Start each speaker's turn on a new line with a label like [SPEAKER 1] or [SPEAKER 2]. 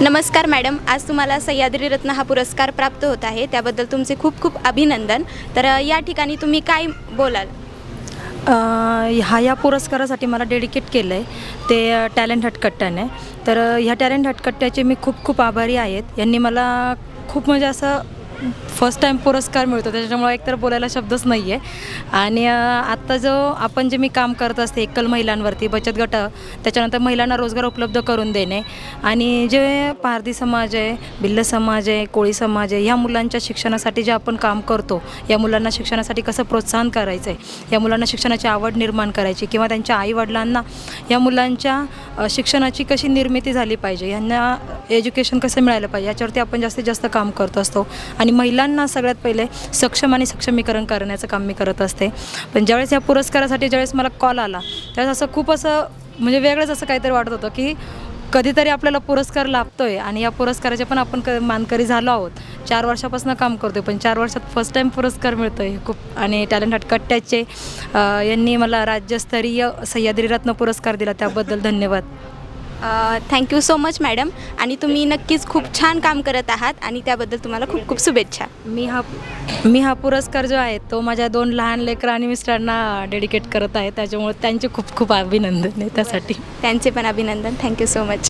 [SPEAKER 1] नमस्कार मॅडम आज तुम्हाला सह्याद्री रत्न हा पुरस्कार प्राप्त होत आहे. त्याबद्दल तुमचे खूप खूप अभिनंदन. तर या ठिकाणी तुम्ही काय बोलाल?
[SPEAKER 2] ह्या हा या पुरस्कारासाठी मला डेडिकेट केलं आहे ते टॅलेंट हटकट्ट्याने. तर ह्या टॅलेंट हटकट्ट्याचे मी खूप खूप आभारी आहेत. यांनी मला खूप म्हणजे असं फर्स्ट टाईम पुरस्कार मिळतो त्याच्यामुळे एकतर बोलायला शब्दच नाही आहे आणि आत्ता जो आपण जे मी काम करत असते एकल महिलांवरती बचत गट त्याच्यानंतर महिलांना रोजगार उपलब्ध करून देणे आणि जे पारधी समाज आहे भिल्ल समाज आहे कोळी समाज आहे ह्या मुलांच्या शिक्षणासाठी जे आपण काम करतो या मुलांना शिक्षणासाठी कसं प्रोत्साहन करायचं आहे या मुलांना शिक्षणाची आवड निर्माण करायची किंवा त्यांच्या आईवडिलांना या मुलांच्या शिक्षणाची कशी निर्मिती झाली पाहिजे यांना एज्युकेशन कसं मिळालं पाहिजे याच्यावरती आपण जास्तीत जास्त काम करत असतो. आणि महिलांना सगळ्यात पहिले सक्षम आणि सक्षमीकरण करण्याचं काम मी करत असते. पण ज्यावेळेस या पुरस्कारासाठी ज्यावेळेस मला कॉल आला त्यावेळेस असं खूप असं म्हणजे वेगळंच असं काहीतरी वाटत होतं की कधीतरी आपल्याला पुरस्कार लाभतो आहे आणि या पुरस्काराचे पण आपण क मानकरी झालो आहोत. चार वर्षापासून काम करतो आहे पण चार वर्षात फर्स्ट टाईम पुरस्कार मिळतो आहे खूप आणि टॅलेंट हटकट्ट्याचे कट्ट्याचे यांनी मला राज्यस्तरीय सह्याद्री रत्न पुरस्कार दिला त्याबद्दल धन्यवाद.
[SPEAKER 1] थँक्यू सो मच मॅडम आणि तुम्ही नक्कीच खूप छान काम करत आहात आणि त्याबद्दल तुम्हाला खूप खूप शुभेच्छा.
[SPEAKER 2] मी हा मी हा पुरस्कार जो आहे तो माझ्या दोन लहान लेकरं आणि मिस्टरांना डेडिकेट करत आहे. त्याच्यामुळे त्यांचे खूप खूप अभिनंदन आहे त्यासाठी.
[SPEAKER 1] त्यांचे पण अभिनंदन. Thank you so much